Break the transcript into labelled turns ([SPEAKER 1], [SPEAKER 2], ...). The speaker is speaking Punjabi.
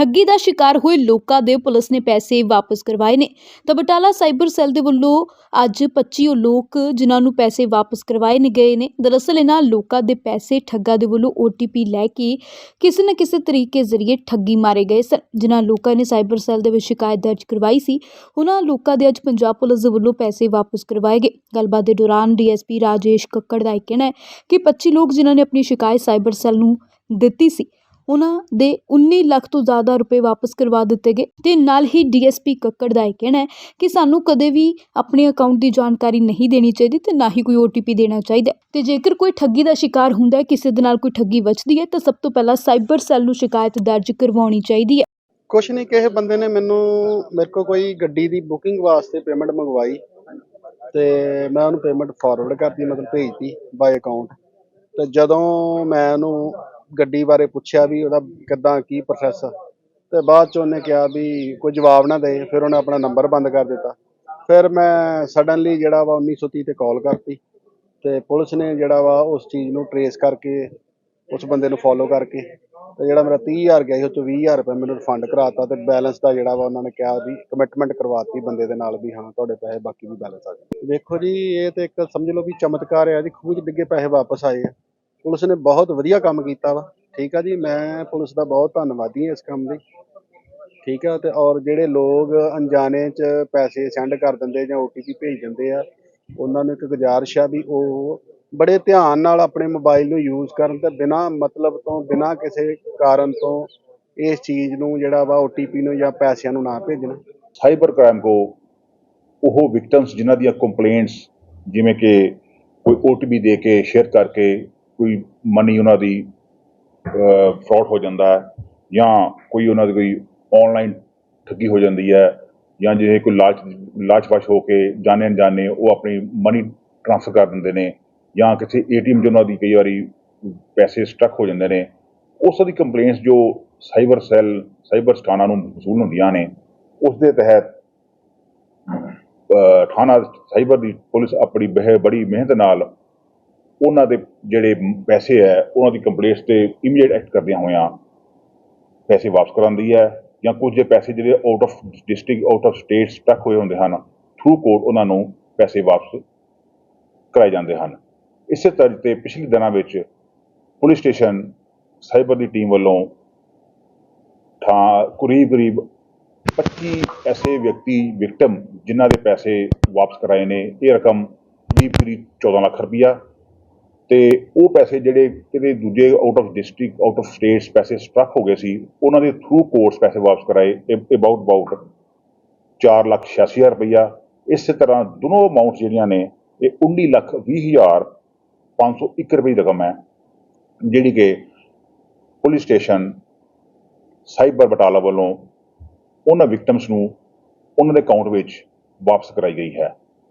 [SPEAKER 1] ਠੱਗੀ ਦਾ ਸ਼ਿਕਾਰ ਹੋਏ ਲੋਕਾਂ ਦੇ ਪੁਲਿਸ ਨੇ ਪੈਸੇ ਵਾਪਸ ਕਰਵਾਏ ਨੇ। ਤਾਂ ਬਟਾਲਾ ਸਾਈਬਰ ਸੈੱਲ ਦੇ ਵੱਲੋਂ ਅੱਜ 25 ਲੋਕ ਜਿਨ੍ਹਾਂ ਨੂੰ ਪੈਸੇ ਵਾਪਸ ਕਰਵਾਏ ਨੇ ਗਏ ਨੇ। ਦਰਅਸਲ ਇਹਨਾਂ ਲੋਕਾਂ ਦੇ ਪੈਸੇ ਠੱਗਾ ਦੇ ਵੱਲੋਂ OTP ਲੈ ਕੇ ਕਿਸੇ ਨਾ ਕਿਸੇ ਤਰੀਕੇ ਜ਼ਰੀਏ ਠੱਗੀ ਮਾਰੇ ਗਏ ਸਨ। ਜਿਨ੍ਹਾਂ ਲੋਕਾਂ ਨੇ ਸਾਈਬਰ ਸੈੱਲ ਦੇ ਵਿੱਚ ਸ਼ਿਕਾਇਤ ਦਰਜ ਕਰਵਾਈ ਸੀ, ਉਹਨਾਂ ਲੋਕਾਂ ਦੇ ਅੱਜ ਪੰਜਾਬ ਪੁਲਿਸ ਦੇ ਵੱਲੋਂ ਪੈਸੇ ਵਾਪਸ ਕਰਵਾਏ ਗਏ। ਗੱਲਬਾਤ ਦੇ ਦੌਰਾਨ ਡੀਐਸਪੀ ਰਾਜੇਸ਼ ਕੱਕੜ ਦਾ ਇਹ ਕਹਿਣਾ ਹੈ ਕਿ 25 ਲੋਕ ਜਿਨ੍ਹਾਂ ਨੇ ਆਪਣੀ ਸ਼ਿਕਾਇਤ ਸਾਈਬਰ ਸੈੱਲ ਨੂੰ ਦਿੱਤੀ ਸੀ ਉਹਨਾਂ ਦੇ 19 ਲੱਖ ਤੋਂ ਜ਼ਿਆਦਾ ਰੁਪਏ ਵਾਪਸ ਕਰਵਾ ਦਿੱਤੇ ਗਏ ਤੇ ਨਾਲ ਹੀ ਡੀਐਸਪੀ ਕੱਕੜ ਦਾ ਇਹ ਕਹਿਣਾ ਹੈ ਕਿ ਸਾਨੂੰ ਕਦੇ ਵੀ ਆਪਣੇ ਅਕਾਊਂਟ ਦੀ ਜਾਣਕਾਰੀ ਨਹੀਂ ਦੇਣੀ ਚਾਹੀਦੀ ਤੇ ਨਾ ਹੀ ਕੋਈ OTP ਦੇਣਾ ਚਾਹੀਦਾ ਹੈ। ਤੇ ਜੇਕਰ ਕੋਈ ਠੱਗੀ ਦਾ ਸ਼ਿਕਾਰ ਹੁੰਦਾ ਹੈ, ਕਿਸੇ ਦੇ ਨਾਲ ਕੋਈ ਠੱਗੀ ਵੱਜਦੀ ਹੈ, ਤਾਂ ਸਭ ਤੋਂ ਪਹਿਲਾਂ ਸਾਈਬਰ ਸੈੱਲ ਨੂੰ ਸ਼ਿਕਾਇਤ ਦਰਜ ਕਰਵਾਉਣੀ ਚਾਹੀਦੀ ਹੈ
[SPEAKER 2] ਕੁਛ ਨਹੀਂ, ਕਿਸੇ ਬੰਦੇ ਨੇ ਮੈਨੂੰ, ਮੇਰੇ ਕੋਲ ਕੋਈ ਗੱਡੀ ਦੀ ਬੁਕਿੰਗ ਵਾਸਤੇ ਪੇਮੈਂਟ ਮੰਗਵਾਈ ਤੇ ਮੈਂ ਉਹਨੂੰ ਪੇਮੈਂਟ ਫਾਰਵਰਡ ਕਰਤੀ, ਮਤਲਬ ਭੇਜਤੀ ਬਾਈ ਅਕਾਊਂਟ ਤੇ ਜਦੋਂ ਮੈਂ ਉਹਨੂੰ ਗੱਡੀ ਬਾਰੇ ਪੁੱਛਿਆ ਵੀ ਉਹਦਾ ਕਿੱਦਾਂ, ਕੀ ਪ੍ਰੋਸੈਸ ਆ। ਤੇ ਬਾਅਦ ਚ ਉਹਨੇ ਕਿਹਾ ਵੀ ਕੋਈ ਜਵਾਬ ਨਾ ਦੇ, ਫਿਰ ਉਹਨੇ ਆਪਣਾ ਨੰਬਰ ਬੰਦ ਕਰ ਦਿੱਤਾ। ਫਿਰ ਮੈਂ ਸਡਨਲੀ ਜਿਹੜਾ ਵਾ 1930 ਤੇ ਕਾਲ ਕਰਤੀ। ਤੇ ਪੁਲਿਸ ਨੇ ਜਿਹੜਾ ਵਾ ਉਸ ਚੀਜ਼ ਨੂੰ ਟਰੇਸ ਕਰਕੇ, ਉਸ ਬੰਦੇ ਨੂੰ ਫੋਲੋ ਕਰਕੇ, ਤੇ ਜਿਹੜਾ ਮੇਰਾ 30000 ਗਿਆ ਸੀ, ਉਹ ਚੋਂ 20000 ਰੁਪਏ ਮੈਨੂੰ ਰਿਫੰਡ ਕਰਾਤਾ ਤੇ ਬੈਲੈਂਸ ਦਾ ਜਿਹੜਾ ਵਾ ਉਹਨਾਂ ਨੇ ਕਿਹਾ ਵੀ ਕਮਿਟਮੈਂਟ ਕਰਵਾਤੀ ਬੰਦੇ ਦੇ ਨਾਲ ਵੀ, ਹਾਂ, ਤੁਹਾਡੇ ਪੈਸੇ ਬਾਕੀ ਵੀ ਬੈਲੈਂਸ ਆ ਜਾਣਗੇ। ਵੇਖੋ ਜੀ, ਇਹ ਤੇ ਇੱਕ ਸਮਝ ਲਓ ਵੀ ਚਮਤਕਾਰ ਆ ਜੀ, ਖੂਹ 'ਚ ਡਿੱਗੇ ਪੈਸੇ ਵਾਪਸ ਆਏ ਆ। ਪੁਲਿਸ ਨੇ ਬਹੁਤ ਵਧੀਆ ਕੰਮ ਕੀਤਾ ਵਾ। ਠੀਕ ਆ ਜੀ, ਮੈਂ ਪੁਲਿਸ ਦਾ ਬਹੁਤ ਧੰਨਵਾਦੀ ਹਾਂ ਇਸ ਕੰਮ ਲਈ। ਠੀਕ ਆ, ਤੇ ਔਰ ਜਿਹੜੇ ਲੋਕ ਅਣਜਾਣੇ 'ਚ ਪੈਸੇ ਸੈਂਡ ਕਰ ਦਿੰਦੇ ਜਾਂ OTP ਭੇਜ ਦਿੰਦੇ ਆ, ਉਹਨਾਂ ਨੂੰ ਇੱਕ ਗੁਜ਼ਾਰਿਸ਼ ਆ ਵੀ ਉਹ ਬੜੇ ਧਿਆਨ ਨਾਲ ਆਪਣੇ ਮੋਬਾਈਲ ਨੂੰ ਯੂਜ਼ ਕਰਨ ਤੇ ਬਿਨਾਂ ਮਤਲਬ ਤੋਂ, ਬਿਨਾਂ ਕਿਸੇ ਕਾਰਨ ਤੋਂ ਇਸ ਚੀਜ਼ ਨੂੰ ਜਿਹੜਾ ਵਾ OTP ਨੂੰ ਜਾਂ ਪੈਸਿਆਂ ਨੂੰ ਨਾ ਭੇਜਣ।
[SPEAKER 3] ਸਾਈਬਰ ਕ੍ਰਾਈਮ ਕੋ ਉਹ ਵਿਕਟਮਸ ਜਿਨ੍ਹਾਂ ਦੀਆਂ ਕੰਪਲੇਂਟਸ ਜਿਵੇਂ ਕਿ ਕੋਈ OTP ਦੇ ਕੇ ਸ਼ੇਅਰ ਕਰਕੇ ਕੋਈ ਮਨੀ ਉਹਨਾਂ ਦੀ ਫਰਾਡ ਹੋ ਜਾਂਦਾ ਹੈ ਜਾਂ ਕੋਈ ਉਹਨਾਂ ਦੀ ਕੋਈ ਆਨਲਾਈਨ ਠੱਗੀ ਹੋ ਜਾਂਦੀ ਹੈ ਜਾਂ ਜੇ ਕੋਈ ਲਾਲਚ ਲਾਲਚਵਸ਼ ਹੋ ਕੇ ਜਾਣੇ ਅਣਜਾਣੇ ਉਹ ਆਪਣੀ ਮਨੀ ਟ੍ਰਾਂਸਫਰ ਕਰ ਦਿੰਦੇ ਨੇ ਜਾਂ ਕਿਸੇ ਏਟੀਐਮ 'ਚ ਉਹਨਾਂ ਦੀ ਕਈ ਵਾਰੀ ਪੈਸੇ ਸਟਕ ਹੋ ਜਾਂਦੇ ਨੇ, ਉਸ ਦੀ ਕੰਪਲੇਂਟਸ ਜੋ ਸਾਈਬਰ ਸੈੱਲ ਸਾਈਬਰ ਸਥਾਨਾਂ ਨੂੰ ਵਸੂਲ ਹੁੰਦੀਆਂ ਨੇ ਉਸ ਦੇ ਤਹਿਤ ਥਾਣਾ ਸਾਈਬਰ ਦੀ ਪੁਲਿਸ ਆਪਣੀ ਬਹਿ, ਬੜੀ ਮਿਹਨਤ ਨਾਲ ਉਹਨਾਂ ਦੇ ਜਿਹੜੇ ਪੈਸੇ ਹੈ, ਉਹਨਾਂ ਦੀ ਕੰਪਲੇਂਟਸ ਤੇ ਇਮੀਡੀਏਟ ਐਕਟ ਕਰਦਿਆਂ ਹੋਇਆਂ ਪੈਸੇ ਵਾਪਸ ਕਰਾਉਂਦੀ ਹੈ ਜਾਂ ਕੁਝ ਜੇ ਪੈਸੇ ਜਿਹੜੇ out of district out of state stuck ਹੋਏ ਹੁੰਦੇ ਹਨ ਥਰੂ ਕੋਰਟ ਉਹਨਾਂ ਨੂੰ ਪੈਸੇ ਵਾਪਸ ਕਰਾਏ ਜਾਂਦੇ ਹਨ। ਇਸੇ ਤਰ੍ਹਾਂ ਤੇ ਪਿਛਲੇ ਦਿਨਾਂ ਵਿੱਚ ਪੁਲਿਸ ਸਟੇਸ਼ਨ ਸਾਈਬਰ ਦੀ ਟੀਮ ਵੱਲੋਂ ਠਾ ਕਰੀਬ ਕਰੀਬ 25 ਐਸੇ ਵਿਅਕਤੀ ਵਿਕਟਮ ਜਿਨ੍ਹਾਂ ਦੇ ਪੈਸੇ ਵਾਪਸ ਕਰਾਏ ਨੇ, ਇਹ ਰਕਮ ਕਰੀਬ ਕਰੀਬ 14 ਲੱਖ ਰੁਪਈਆ ਤੇ ਉਹ ਪੈਸੇ ਜਿਹੜੇ ਕਿਤੇ ਦੂਜੇ out of district out of states ਪੈਸੇ ਸਟਕ ਹੋ ਗਏ ਸੀ, ਉਹਨਾਂ ਦੇ ਥਰੂ ਕੋਰਸ ਪੈਸੇ ਵਾਪਸ ਕਰਾਏ ਅਬਾਊਟ ਅਬਾਊਟ 4 ਲੱਖ 86 ਹਜ਼ਾਰ ਰੁਪਈਆ। ਇਸੇ ਤਰ੍ਹਾਂ ਦੋਨੋਂ ਅਮਾਉਂਟਸ ਜਿਹੜੀਆਂ ਨੇ, ਇਹ 19 ਲੱਖ 20 ਹਜ਼ਾਰ 501 ਰੁਪਏ ਦੀ ਰਕਮ ਹੈ, ਜਿਹੜੀ ਕਿ ਪੁਲਿਸ ਸਟੇਸ਼ਨ ਸਾਈਬਰ ਬਟਾਲਾ ਵੱਲੋਂ ਉਹਨਾਂ ਵਿਕਟਮਸ ਨੂੰ ਉਹਨਾਂ ਦੇ ਅਕਾਊਂਟ ਵਿੱਚ ਵਾਪਸ ਕਰਾਈ ਗਈ ਹੈ।